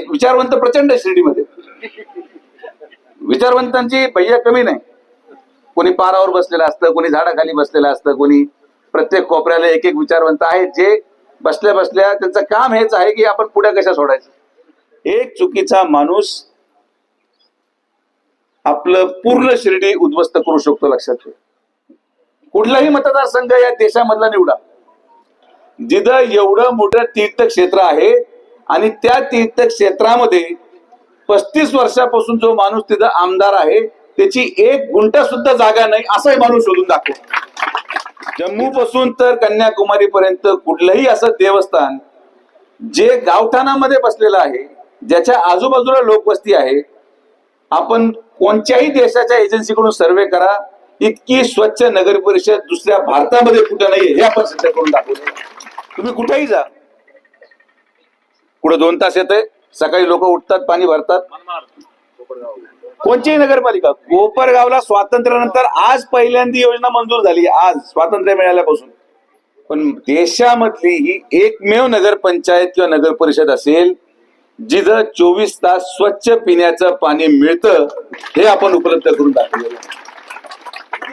एक विचारवंत प्रचंड आहे शिर्डीमध्ये. विचारवंतांची भैया कमी नाही. कोणी पारावर बसलेलं असतं कोणी झाडाखाली बसलेलं असतं कोणी प्रत्येक कोपऱ्याला एक एक विचारवंत आहेत जे बसल्या बसल्या त्यांचं काम हेच आहे की आपण पुढे कशा सोडायचं. एक चुकीचा माणूस आपलं पूर्ण शिर्डी उद्ध्वस्त करू शकतो लक्षात ठेव. कुठलाही मतदारसंघ या देशामधला निवडा. जिथं एवढं मोठं तीर्थक्षेत्र आहे आणि त्या तीर्थक्षेत्रामध्ये पस्तीस वर्षापासून जो माणूस तिथं आमदार आहे त्याची एक गुंठा सुद्धा जागा नाही असाही माणूस शोधून दाखव जम्मू पासून तर कन्याकुमारी पर्यंत कुठलंही असं देवस्थान जे गावठाणामध्ये बसलेलं आहे ज्याच्या आजूबाजूला लोकवस्ती आहे आपण कोणत्याही देशाच्या एजन्सीकडून सर्वे करा. इतकी स्वच्छ नगर परिषद दुसऱ्या भारतामध्ये कुठं नाही हे आपण सिद्ध करून दाखवतो. तुम्ही कुठेही जा. कुठं दोन तास येते सकाळी लोक उठतात पाणी भरतात. कोणतीही नगरपालिका कोपरगावला स्वातंत्र्यानंतर आज पहिल्यांदी योजना मंजूर झाली. आज स्वातंत्र्य मिळाल्यापासून. पण देशामधली ही एकमेव नगरपंचायत किंवा नगर परिषद असेल जिथं चोवीस तास स्वच्छ पिण्याचं पाणी मिळतं हे आपण उपलब्ध करून दाखवलेलं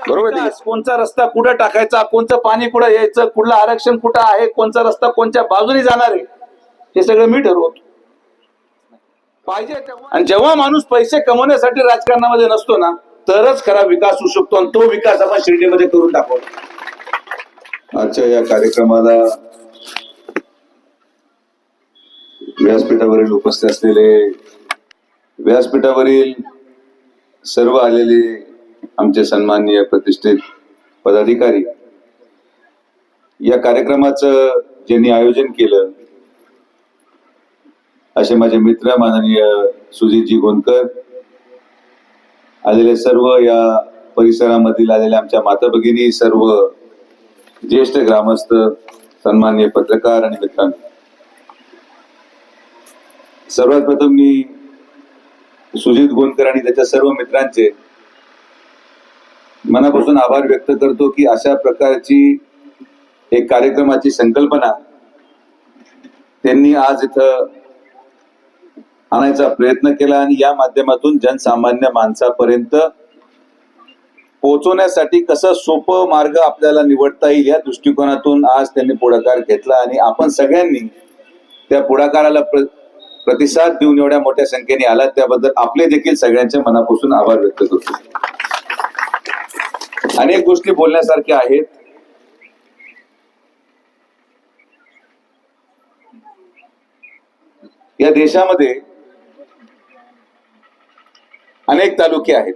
बरोबर आहे कोणचा रस्ता कुठं टाकायचा कोणतं पाणी कुठं यायचं कुठलं आरक्षण कुठं आहे कोणचा रस्ता कोणत्या बाजूने जाणार आहे हे सगळं मी ठरवतो. पाहिजे तेव्हा- आणि जेव्हा माणूस पैसे कमवण्यासाठी राजकारणामध्ये नसतो ना तरच खरा विकास होऊ शकतो आणि तो विकास आपण शिर्डीमध्ये करून दाखवतो. आजच्या या कार्यक्रमाला व्यासपीठावरील उपस्थित असलेले व्यासपीठावरील सर्व आलेले आमचे सन्माननीय प्रतिष्ठित पदाधिकारी या कार्यक्रमाचं ज्यांनी आयोजन केलं असे माझे मित्र माननीय सुजितजी गोंदकर आलेले सर्व या परिसरामधील आलेल्या आमच्या माता भगिनी सर्व ज्येष्ठ ग्रामस्थ सन्मान्य पत्रकार आणि मित्रांनो. सर्वात प्रथम मी सुजित गोंदकर आणि त्याच्या सर्व मित्रांचे मनापासून आभार व्यक्त करतो की अशा प्रकारची एक कार्यक्रमाची संकल्पना त्यांनी आज इथं आणायचा प्रयत्न केला आणि या माध्यमातून जनसामान्य माणसापर्यंत पोहोचवण्यासाठी कसं सोपं मार्ग आपल्याला निवडता येईल या दृष्टिकोनातून आज त्यांनी पुढाकार घेतला आणि आपण सगळ्यांनी त्या पुढाकाराला प्र प्रतिसाद देऊन एवढ्या मोठ्या संख्येने आला त्याबद्दल आपले देखील सगळ्यांच्या मनापासून आभार व्यक्त करतो. अनेक गोष्टी बोलण्यासारख्या आहेत. या देशामध्ये अनेक तालुके आहेत.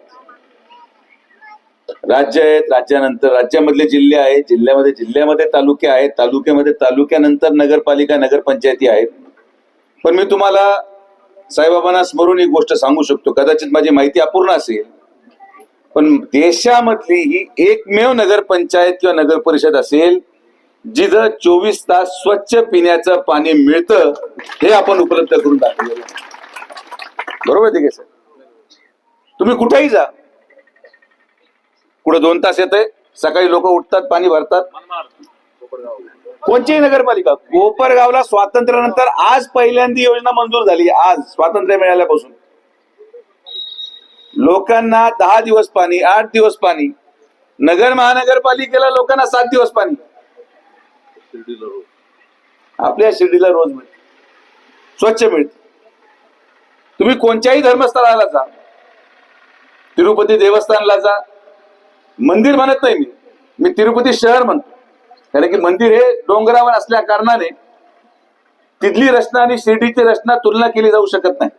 राज्य आहेत राज्यानंतर राज्यामधले जिल्हे आहेत जिल्ह्यामध्ये जिल्ह्यामध्ये तालुके आहेत तालुक्यामध्ये तालुक्यानंतर नगरपालिका नगरपंचायती आहेत. पण मी तुम्हाला साईबाबांना स्मरून एक गोष्ट सांगू शकतो. कदाचित माझी माहिती अपूर्ण असेल पण देशामधली ही एकमेव नगरपंचायत किंवा नगर परिषद असेल जिथं चोवीस तास स्वच्छ पिण्याचं पाणी मिळतं हे आपण उपलब्ध करून दाखवलेलं बरोबर आहे ते सर? तुम्ही कुठेही जा. कुठं दोन तास येते सकाळी लोक उठतात पाणी भरतात. कोणतीही नगरपालिका कोपरगावला स्वातंत्र्यानंतर आज पहिल्यांदा योजना मंजूर झाली आज स्वातंत्र्य मिळाल्यापासून. लोकांना दहा दिवस पाणी आठ दिवस पाणी. नगर महानगरपालिकेला लोकांना सात दिवस पाणी. आपल्या शिर्डीला रोज मिळते. स्वच्छ मिळते. तुम्ही कोणत्याही धर्मस्थळाला जा. तिरुपती देवस्थानला जा. मंदिर म्हणत नाही मी. मी तिरुपती शहर म्हणतो. कारण की मंदिर हे डोंगरावर असल्या कारणाने तिथली रचना आणि शिर्डीची रचना तुलना केली जाऊ शकत नाही.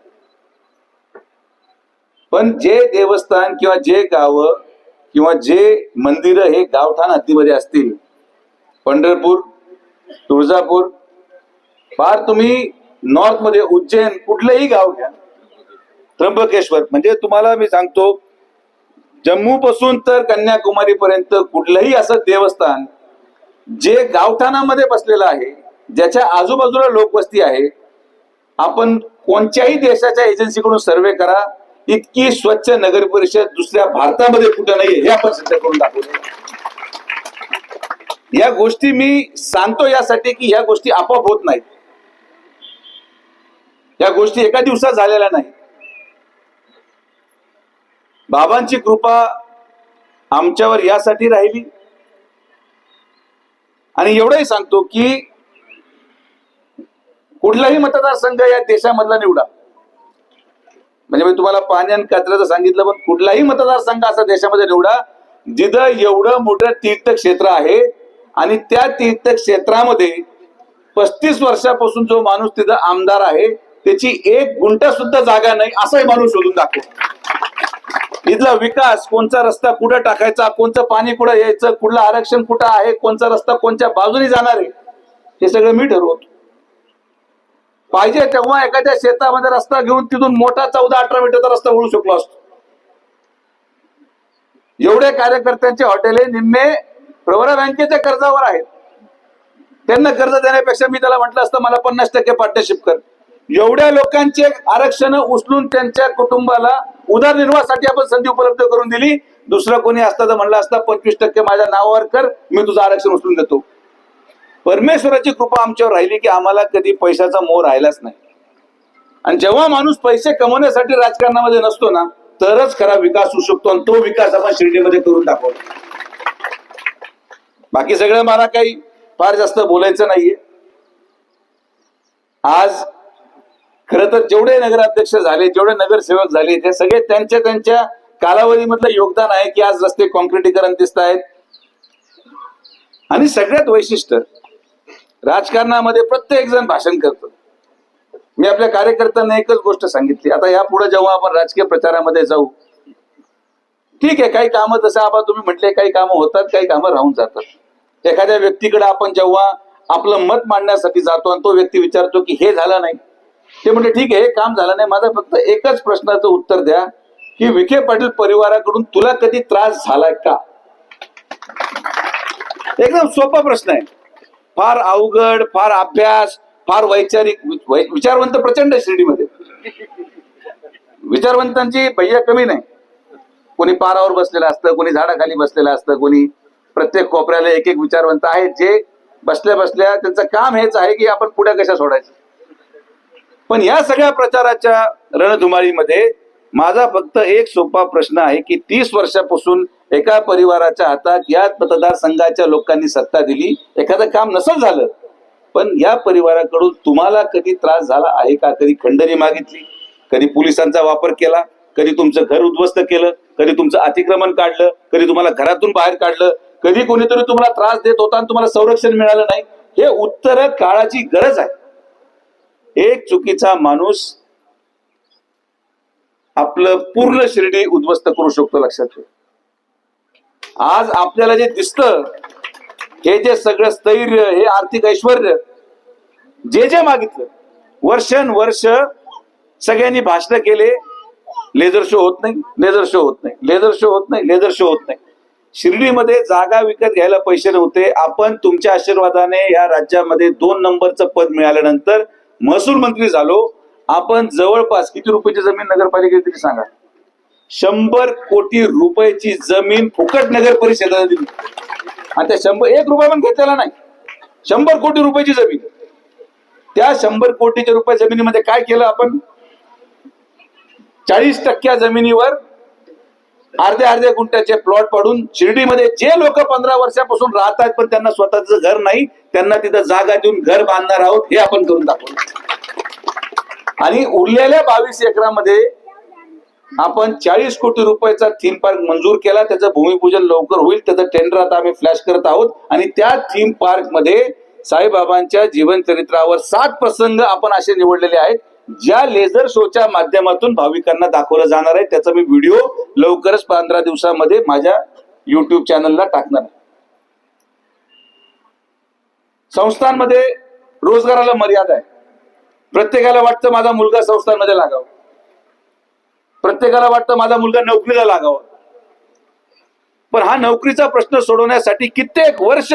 पण जे देवस्थान किंवा जे गाव किंवा जे मंदिर हे गावठाण हद्दीमध्ये असतील पंढरपूर तुळजापूर फार तुम्ही नॉर्थमध्ये उज्जैन कुठलंही गाव घ्या त्र्यंबकेश्वर. म्हणजे तुम्हाला मी सांगतो जम्मू पासून तर कन्याकुमारी पर्यंत कुठलंही असं देवस्थान जे गावठाणामध्ये बसलेलं आहे ज्याच्या आजूबाजूला लोकवस्ती आहे आपण कोणत्याही देशाच्या एजन्सीकडून सर्वे करा. इतकी स्वच्छ नगर परिषद दुसऱ्या भारतामध्ये कुठं नाही हे आपण सिद्ध करून दाखवतो. या गोष्टी मी सांगतो यासाठी की ह्या गोष्टी आपोआप होत नाहीत. या गोष्टी एका दिवसात झालेल्या नाही बाबांची कृपा आमच्यावर यासाठी राहिली. आणि एवढंही सांगतो की कुठलाही मतदारसंघ या देशामधला निवडा. म्हणजे मी तुम्हाला पाणी आणि कचऱ्याचं सांगितलं पण कुठलाही मतदारसंघ असा देशामध्ये निवडा जिथं एवढं मोठं तीर्थक्षेत्र आहे आणि त्या तीर्थक्षेत्रामध्ये पस्तीस वर्षापासून जो माणूस तिथं आमदार आहे त्याची एक गुंठा सुद्धा जागा नाही असाही माणूस शोधून दाखव इथला विकास कोणचा रस्ता कुठं टाकायचा कोणतं पाणी कुठं यायचं कुठलं आरक्षण कुठं आहे कोणचा रस्ता कोणत्या बाजूने जाणार आहे हे सगळं मी ठरवतो. पाहिजे तेव्हा एखाद्या शेतामध्ये रस्ता घेऊन तिथून मोठा चौदा अठरा मीटरचा रस्ता होऊ शकलो असतो. एवढे कार्यकर्त्यांचे हॉटेले निम्मे प्रवरा बँकेच्या कर्जावर आहेत. त्यांना कर्ज देण्यापेक्षा मी त्याला म्हटलं असतं मला पन्नास टक्के पार्टनरशिप कर. एवढ्या लोकांचे आरक्षण उचलून त्यांच्या कुटुंबाला उदरनिर्वाहासाठी आपण संधी उपलब्ध करून दिली. दुसरं कोणी असतं तर म्हणलं असतं पंचवीस टक्के माझ्या नावावर कर मी तुझं आरक्षण उचलून देतो. परमेश्वराची कृपा आमच्यावर राहिली की आम्हाला कधी पैशाचा मोह राहिलाच नाही. आणि जेव्हा माणूस पैसे कमवण्यासाठी राजकारणामध्ये नसतो ना तरच खरा विकास होऊ शकतो आणि तो विकास आपण शिर्डीमध्ये करून दाखवतो. बाकी सगळं मला काही फार जास्त बोलायचं नाहीये. आज खर तर जेवढे नगराध्यक्ष झाले जेवढे नगरसेवक झाले ते सगळे त्यांच्या त्यांच्या कालावधीमधलं योगदान आहे की आज रस्ते कॉन्क्रिटीकरण दिसत आहेत आणि सगळ्यात वैशिष्ट्य राजकारणामध्ये प्रत्येक जण भाषण करतो. मी आपल्या कार्यकर्त्यांना एकच गोष्ट सांगितली. आता यापुढे जेव्हा आपण राजकीय प्रचारामध्ये जाऊ ठीक आहे काही कामं जसं आपण तुम्ही म्हटले काही कामं होतात काही कामं राहून जातात. एखाद्या व्यक्तीकडे आपण जेव्हा आपलं मत मांडण्यासाठी जातो आणि तो व्यक्ती विचारतो की हे झालं नाही ते म्हणजे ठीक आहे काम झालं नाही माझा फक्त एकच प्रश्नाचं उत्तर द्या की विखे पाटील परिवाराकडून तुला कधी त्रास झालाय का? एकदम सोपा प्रश्न आहे. फार अवघड फार अभ्यास फार वैचारिक वै- विचारवंत प्रचंड श्रेणीमध्ये. विचारवंतांची भैया कमी नाही. कोणी पारावर बसलेलं असतं कोणी झाडाखाली बसलेलं असतं कोणी प्रत्येक कोपऱ्याला एक एक विचारवंत आहेत जे बसल्या बसल्या त्यांचं काम हेच आहे की आपण पुढे कशा सोडायचं. पण या सगळ्या प्रचाराच्या रणधुमाळीमध्ये माझा फक्त एक सोपा प्रश्न आहे की तीस वर्षापासून एका परिवाराच्या हातात या मतदारसंघाच्या लोकांनी सत्ता दिली एखादं काम नसल झालं पण या परिवाराकडून तुम्हाला कधी त्रास झाला आहे का? कधी खंडणी मागितली कधी पोलिसांचा वापर केला कधी तुमचं घर उद्ध्वस्त केलं कधी तुमचं अतिक्रमण काढलं कधी तुम्हाला घरातून बाहेर काढलं कधी कोणीतरी तुम्हाला त्रास देत होता आणि तुम्हाला संरक्षण मिळालं नाही हे उत्तर काळाची गरज आहे. एक चुकीचा माणूस आपलं पूर्ण शिर्डी उद्ध्वस्त करू शकतो लक्षात ठेव. आज आपल्याला जे दिसतं हे जे सगळं स्थैर्य हे आर्थिक ऐश्वर जे जे मागितलं वर्षानुवर्ष सगळ्यांनी भाषण केले लेझर शो होत नाही लेझर शो होत नाही लेझर शो होत नाही लेझर शो होत नाही. शिर्डीमध्ये जागा विकत घ्यायला पैसे नव्हते. आपण तुमच्या आशीर्वादाने या राज्यामध्ये दोन नंबरचं पद मिळाल्यानंतर महसूल मंत्री झालो आपण जवळपास किती रुपयाची जमीन नगरपालिकेत दिली सांगा? शंभर कोटी रुपयाची जमीन फुकट नगर परिषदेला दिली. आणि त्या शंभर एक रुपया पण घेतलेला नाही. शंभर कोटी रुपयाची जमीन. त्या शंभर कोटीच्या रुपये जमिनीमध्ये काय केलं आपण? चाळीस टक्क्या जमिनीवर अर्ध्या अर्ध्या गुंठ्याचे प्लॉट पाडून शिर्डीमध्ये जे लोक पंधरा वर्षापासून राहतात पण त्यांना स्वतःच घर नाही त्यांना तिथं जागा देऊन घर बांधणार आहोत हे आपण करून दाखवू. आणि उरलेल्या बावीस एकरामध्ये आपण चाळीस कोटी रुपयाचा थीम पार्क मंजूर केला त्याचं भूमिपूजन लवकर होईल त्याचं टेंडर आता आम्ही फ्लॅश करत आहोत. आणि त्या थीम पार्कमध्ये साईबाबांच्या जीवन चरित्रावर सात प्रसंग आपण असे निवडलेले आहेत. ज्या लेझर शोच्या माध्यमातून भाविकांना दाखवलं जाणार आहे त्याचा मी व्हिडिओ लवकरच पंधरा दिवसामध्ये माझ्या युट्यूब चॅनलला टाकणार आहे. संस्थांमध्ये रोजगाराला मर्यादा आहे. प्रत्येकाला वाटतं माझा मुलगा संस्थांमध्ये लागावा. प्रत्येकाला वाटतं माझा मुलगा नोकरीला लागावा. पण हा नोकरीचा प्रश्न सोडवण्यासाठी कित्येक वर्ष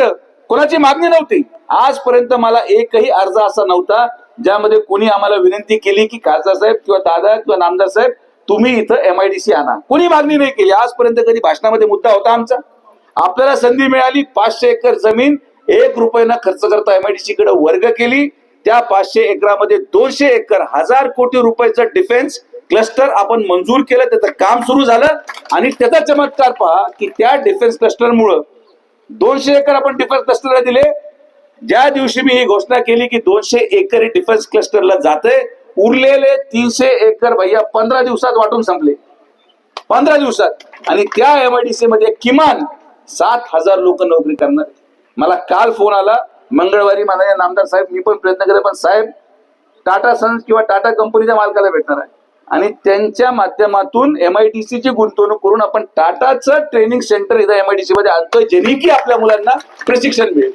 कोणाची मागणी नव्हती. आजपर्यंत मला एकही अर्ज असा नव्हता ज्यामध्ये कोणी आम्हाला विनंती केली की खासदार साहेब किंवा दादा किंवा नामदार साहेब तुम्ही इथं एमआयडीसी आणा. कोणी मागणी नाही केली. आजपर्यंत कधी भाषणामध्ये मुद्दा होता आमचा? आपल्याला संधी मिळाली पाचशे एकर जमीन एक रुपयानं खर्च करता एमआयडीसी कडे वर्ग केली. त्या पाचशे एकरामध्ये दोनशे एकर हजार कोटी रुपयाचं डिफेन्स क्लस्टर आपण मंजूर केलं. त्याचं काम सुरू झालं. आणि त्याचा चमत्कार पहा की त्या डिफेन्स क्लस्टरमुळं दोनशे एकर आपण डिफेन्स क्लस्टरला दिले. ज्या दिवशी मी ही घोषणा केली की दोनशे एकर डिफेन्स क्लस्टरला जाते उरलेले तीनशे एकर भैया पंधरा दिवसात वाटून संपले. पंधरा दिवसात. आणि त्या एमआयडीसी मध्ये किमान सात हजार लोक नोकरी करणार. मला काल फोन आला मंगळवारी मला नामदार साहेब मी पण प्रयत्न केला पण साहेब टाटा सन्स किंवा टाटा कंपनीच्या मालकाला भेटणार आहे. आणि त्यांच्या माध्यमातून एमआयडीसी ची गुंतवणूक करून आपण टाटाचं ट्रेनिंग सेंटर इथं एमआयडीसी मध्ये आणतोय जेणे की आपल्या मुलांना प्रशिक्षण मिळेल.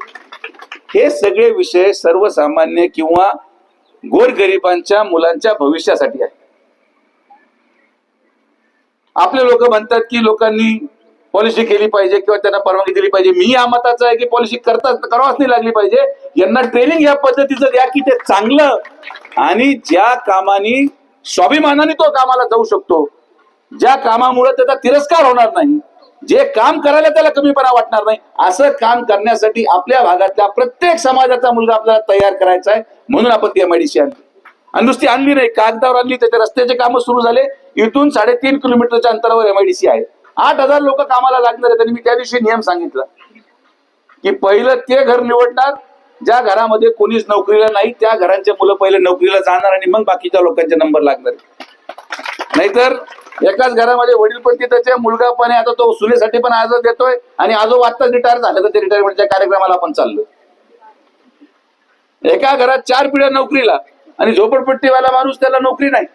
हे सगळे विषय सर्वसामान्य किंवा गोरगरिबांच्या मुलांच्या भविष्यासाठी आहे आपले लोक म्हणतात की लोकांनी पॉलिसी केली पाहिजे किंवा त्यांना परवानगी दिली पाहिजे. मी या मताचा आहे की पॉलिसी करता करावाच नाही लागली पाहिजे. यांना ट्रेनिंग या पद्धतीचं द्या की ते चांगलं. आणि ज्या कामाने स्वाभिमानाने तो कामाला जाऊ शकतो. ज्या कामामुळे त्याचा तिरस्कार होणार नाही. जे काम करायला त्याला कमीपणा वाटणार नाही. असं काम करण्यासाठी आपल्या भागातल्या प्रत्येक समाजाचा मुलगा आपल्याला तयार करायचा आहे म्हणून आपण ती एमआयडीसी आणली. आणि नुसती आणली नाही कागदावर आणली त्याचे रस्त्याचे कामं सुरू झाले. इथून साडेतीन किलोमीटरच्या अंतरावर एमआयडीसी आहे. आठ हजार लोक कामाला लागणार आहेत आणि मी त्या दिवशी नियम सांगितला की पहिलं ते घर निवडणार ज्या घरामध्ये कोणीच नोकरीला नाही त्या घरांचे मुलं पहिले नोकरीला जाणार आणि मग बाकीच्या लोकांचे नंबर लागणार. नाहीतर एकाच घरामध्ये वडीलपंथी त्याचे मुलगा पण आहे. आता तो सुनेसाठी पण आज देतोय आणि आजोबा आत्ताच रिटायर झालं तर ते रिटायरमेंटच्या कार्यक्रमाला आपण चाललो एका घरात चार पिढ्या नोकरीला आणि झोपडपट्टीवाला माणूस त्याला नोकरी नाही.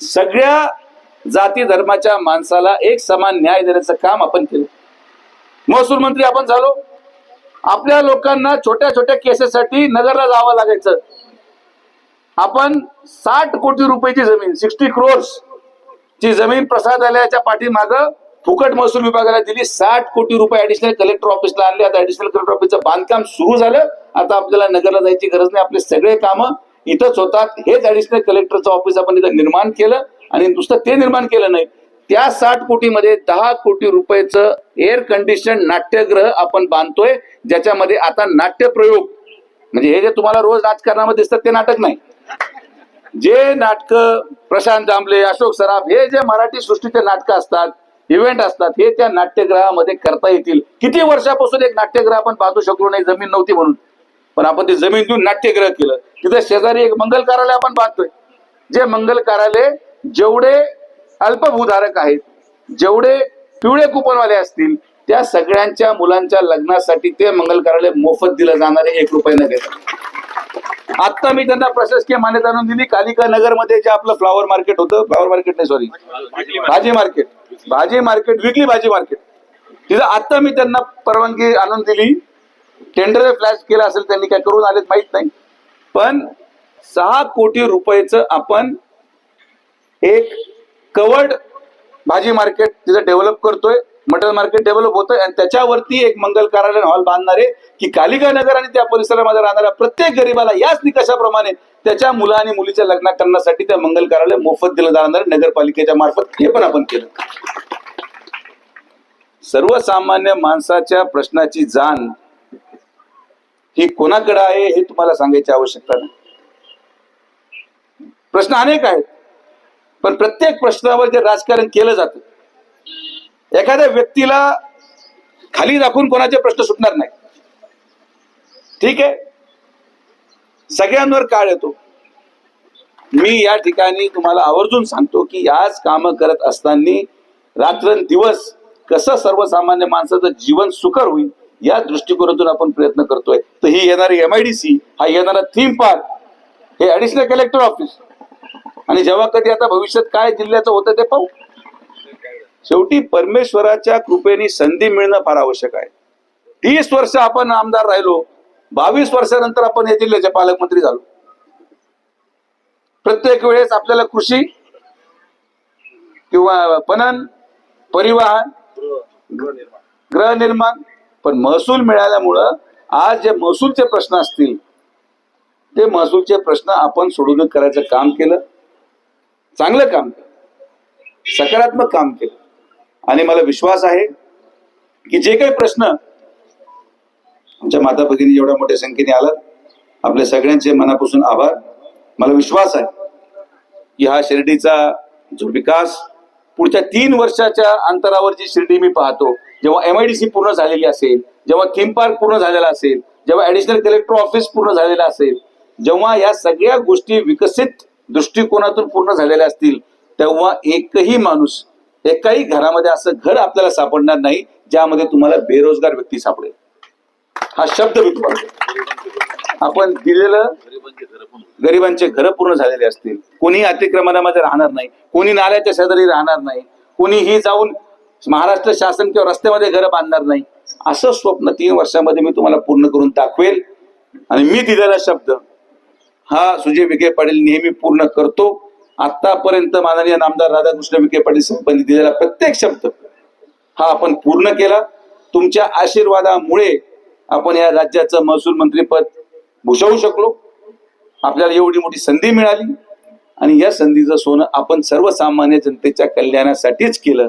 सगळ्या जाती धर्माच्या माणसाला एक समान न्याय देण्याचं काम आपण केलं. महसूल मंत्री आपण झालो. आपल्या लोकांना छोट्या छोट्या केसेससाठी नगरला जावं लागायचं. आपण साठ कोटी रुपयाची जमीन सिक्स्टी क्रोर्स ची जमीन प्रसादालयाच्या पाठीमाग फुकट महसूल विभागाला दिली. साठ कोटी रुपये ऍडिशनल कलेक्टर ऑफिसला आणले. आता ऍडिशनल कलेक्टर ऑफिसचं बांधकाम सुरू झालं. आता आपल्याला नगरला जायची गरज नाही. आपले सगळे कामं इथंच होतात. हेच ऍडिशनल कलेक्टरचं ऑफिस आपण इथं निर्माण केलं. आणि नुसतं ते निर्माण केलं नाही. त्या साठ कोटीमध्ये दहा कोटी रुपयाचं एअर कंडिशन नाट्यगृह आपण बांधतोय. ज्याच्यामध्ये आता नाट्य प्रयोग म्हणजे हे जे तुम्हाला रोज राजकारणामध्ये दिसतात ते नाटक नाही. जे नाटक प्रशांत दामले अशोक सराफ हे जे मराठी सृष्टीचे नाटकं असतात इव्हेंट असतात हे त्या नाट्यगृहामध्ये करता येतील. किती वर्षापासून एक नाट्यगृह आपण बांधू शकलो नाही जमीन नव्हती म्हणून. पण आपण ते जमीन देऊन नाट्यग्रह केलं. तिथे शेजारी एक मंगल कार्यालय आपण बांधतोय जे मंगल कार्यालय जेवढे अल्पभूधारक आहेत जेवढे पिवळे कुपनवाले असतील त्या सगळ्यांच्या मुलांच्या लग्नासाठी ते मंगल कार्यालय मोफत दिलं जाणारे एक रुपये न घेतात आता मी त्यांना प्रशासकीय मान्यता आणून दिली. कालिका नगरमध्ये जे आपलं फ्लॉवर मार्केट होतं फ्लॉवर मार्केट नाही सॉरी भाजी मार्केट. भाजी मार्केट विकली भाजी मार्केट. तिथं आता मी त्यांना परवानगी आणून दिली. टेंडर फ्लॅश केला असेल त्यांनी काय करून आलेत माहीत नाही. पण सहा कोटी रुपयाचं आपण एक कवर्ड भाजी मार्केट तिथं डेव्हलप करतोय. मटन मार्केट डेव्हलप होतं आणि त्याच्यावरती एक मंगल कार्यालय हॉल बांधणारे की कालिका नगर आणि त्या परिसरामध्ये राहणाऱ्या प्रत्येक गरीबाला याच निकषाप्रमाणे त्याच्या मुला आणि मुलीच्या लग्न करण्यासाठी त्या मंगल कार्यालय मोफत दिलं जाणार नगरपालिकेच्या मार्फत. हे पण आपण केलं. सर्वसामान्य माणसाच्या प्रश्नाची जाण ही कोणाकडे आहे हे तुम्हाला सांगायची आवश्यकता नाही. प्रश्न अनेक आहेत पण प्रत्येक प्रश्नावर जे राजकारण केलं जातं एखाद्या व्यक्तीला खाली दाखवून कोणाचे प्रश्न सुटणार नाही. ठीक आहे? सगळ्यांवर काळ येतो. मी या ठिकाणी तुम्हाला आवर्जून सांगतो की आज काम करत असताना रात्रंदिवस कसं सर्वसामान्य माणसाचं जीवन सुकर होईल या दृष्टिकोनातून आपण प्रयत्न करतोय. तर ही येणारी एमआयडीसी हा येणारा थीम पार्क हे ऍडिशनल कलेक्टर ऑफिस आणि जेव्हा कधी आता भविष्यात काय जिल्ह्याचं होतं ते पाहू. शेवटी परमेश्वराच्या कृपेने संधी मिळणं फार आवश्यक आहे. तीस वर्ष आपण आमदार राहिलो बावीस वर्षानंतर आपण या जिल्ह्याचे पालकमंत्री झालो. प्रत्येक वेळेस आपल्याला कृषी किंवा पणन परिवहन गृहनिर्माण पण महसूल मिळाल्यामुळं आज जे महसूलचे प्रश्न असतील ते महसूलचे प्रश्न आपण सोडून करायचं काम केलं चांगलं काम केलं सकारात्मक काम केलं. आणि मला विश्वास आहे की जे काही प्रश्न आमच्या माता भगिनी एवढ्या मोठ्या संख्येने आलात आपल्या सगळ्यांचे मनापासून आभार. मला विश्वास आहे की हा शिर्डीचा जो विकास पुढच्या तीन वर्षाच्या अंतरावर जी शिर्डी मी पाहतो. जेव्हा एम आय डी सी पूर्ण झालेली असेल जेव्हा थीम पार्क पूर्ण झालेला असेल जेव्हा ऍडिशनल कलेक्टर ऑफिस पूर्ण झालेलं असेल जेव्हा या सगळ्या गोष्टी विकसित दृष्टिकोनातून पूर्ण झालेल्या असतील तेव्हा एकही माणूस एकाही घरामध्ये असं घर आपल्याला सापडणार नाही ज्यामध्ये तुम्हाला बेरोजगार व्यक्ती सापडेल. हा शब्द मी तुम्हाला आपण दिलेलं गरिबांचे घर पूर्ण झालेले असतील. कोणी अतिक्रमणामध्ये राहणार नाही कोणी नाल्याच्या शेजारी राहणार नाही कोणीही जाऊन महाराष्ट्र शासन किंवा रस्त्यामध्ये घर बांधणार नाही. असं स्वप्न तीन वर्षामध्ये मी तुम्हाला पूर्ण करून दाखवेल. आणि मी दिलेला शब्द हा सुजय विखे पाटील नेहमी पूर्ण करतो. आतापर्यंत माननीय नामदार राधाकृष्ण विखे पाटील साहेबांनी दिलेला प्रत्येक शब्द हा आपण पूर्ण केला. तुमच्या आशीर्वादामुळे आपण या राज्याचं महसूल मंत्रीपद भूषवू शकलो. आपल्याला एवढी मोठी संधी मिळाली आणि या संधीचं सोनं आपण सर्वसामान्य जनतेच्या कल्याणासाठीच केलं.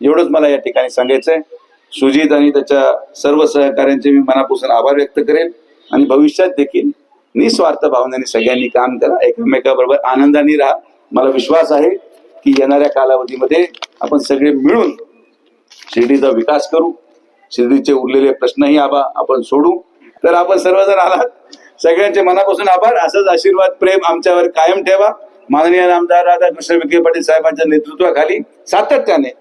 एवढंच मला या ठिकाणी सांगायचंय. सुजित आणि त्याच्या सर्व सहकार्यांचे मी मनापासून आभार व्यक्त करेन आणि भविष्यात देखील निस्वार्थ भावनेने सगळ्यांनी काम करा. एकमेकाबरोबर आनंदाने राहा. मला विश्वास आहे की येणाऱ्या कालावधीमध्ये आपण सगळे मिळून शिर्डीचा विकास करू. शिर्डीचे उरलेले प्रश्नही आबा आपण सोडू. तर आपण सर्वजण आलात. सगळ्यांचे मनापासून आभार. असंच आशीर्वाद प्रेम आमच्यावर कायम ठेवा. माननीय आमदार राधाकृष्ण विखे पाटील साहेबांच्या नेतृत्वाखाली सातत्याने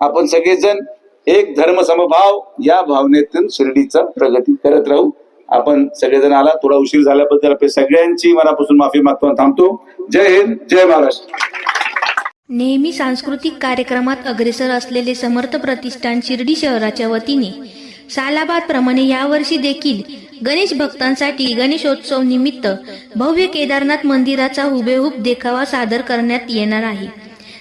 आपण सगळेजण एक धर्म समभाव या भावनेतून शिर्डीचा प्रगती करत राहू. आपण सगळेजण आला थोडा उशीर झाल्याबद्दल आपल्या सगळ्यांची मनापासून माफी मागतो थांबतो. जय हिंद जय महाराष्ट्र. नेहमी सांस्कृतिक कार्यक्रमात अग्रेसर असलेले समर्थ प्रतिष्ठान शिर्डी शहराच्या वतीने सालाबाद प्रमाणे यावर्षी देखील गणेश भक्तांसाठी गणेशोत्सव निमित्त भव्य केदारनाथ मंदिराचा हुबेहूब देखावा सादर करण्यात येणार आहे.